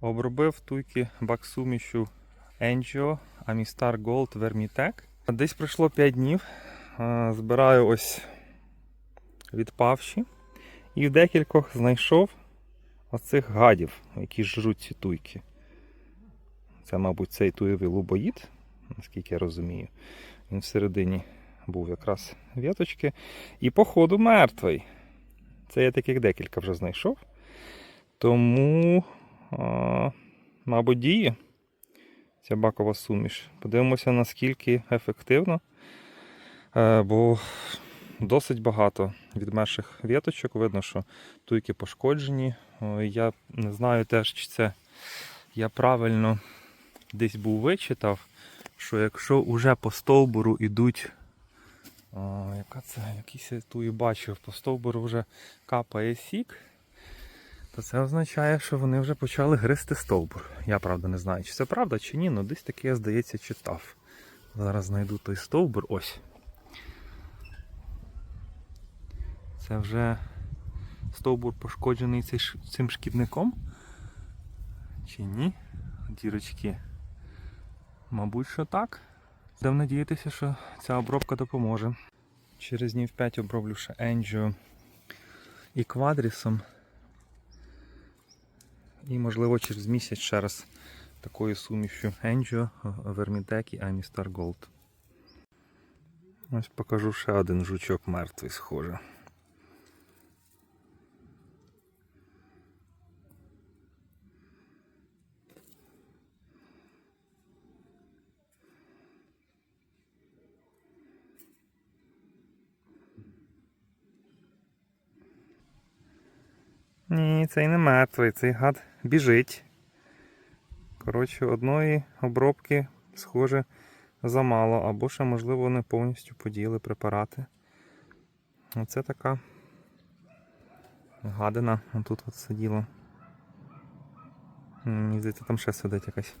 Обробив туйки баксумішу Angio Amistar Gold Vermitec. Десь пройшло 5 днів. Збираю ось відпавші. І в декількох знайшов оцих гадів, які жруть ці туйки. Це, мабуть, цей туєвий лубоїд, наскільки я розумію. Він всередині був якраз віточки. І, походу, мертвий. Це я таких декілька вже знайшов. Тому, мабуть, діє ця бакова суміш. Подивимося, наскільки ефективно. Е, бо досить багато відмерших віточок. Видно, що туйки пошкоджені. Я не знаю теж, чи це я правильно десь був вичитав, що якщо вже по стовбуру йдуть. Яка це? Якийсь я туї бачив, по стовбуру вже капає сік, то це означає, що вони вже почали гризти стовбур. Я правда не знаю, чи це правда, чи ні, але десь таке, здається, читав. Зараз знайду той стовбур. Ось. Це вже стовбур пошкоджений цим шкідником? Чи ні? Дірочки. Мабуть, що так. Будемо надіятися, що ця обробка допоможе. Через днів 5 оброблю ще Енджіо і квадрісом. І, можливо, через місяць ще раз такою сумішю Енджіо, Vermitec і Амістар Gold. Ось покажу ще один жучок мертвий, схоже. Ні, цей не мертвий, цей гад біжить. Коротше, одної обробки, схоже, замало, або ще, можливо, не повністю подіяли препарати. Оце така гадина. Отут от сиділа. Мені здається, там ще сидить якась.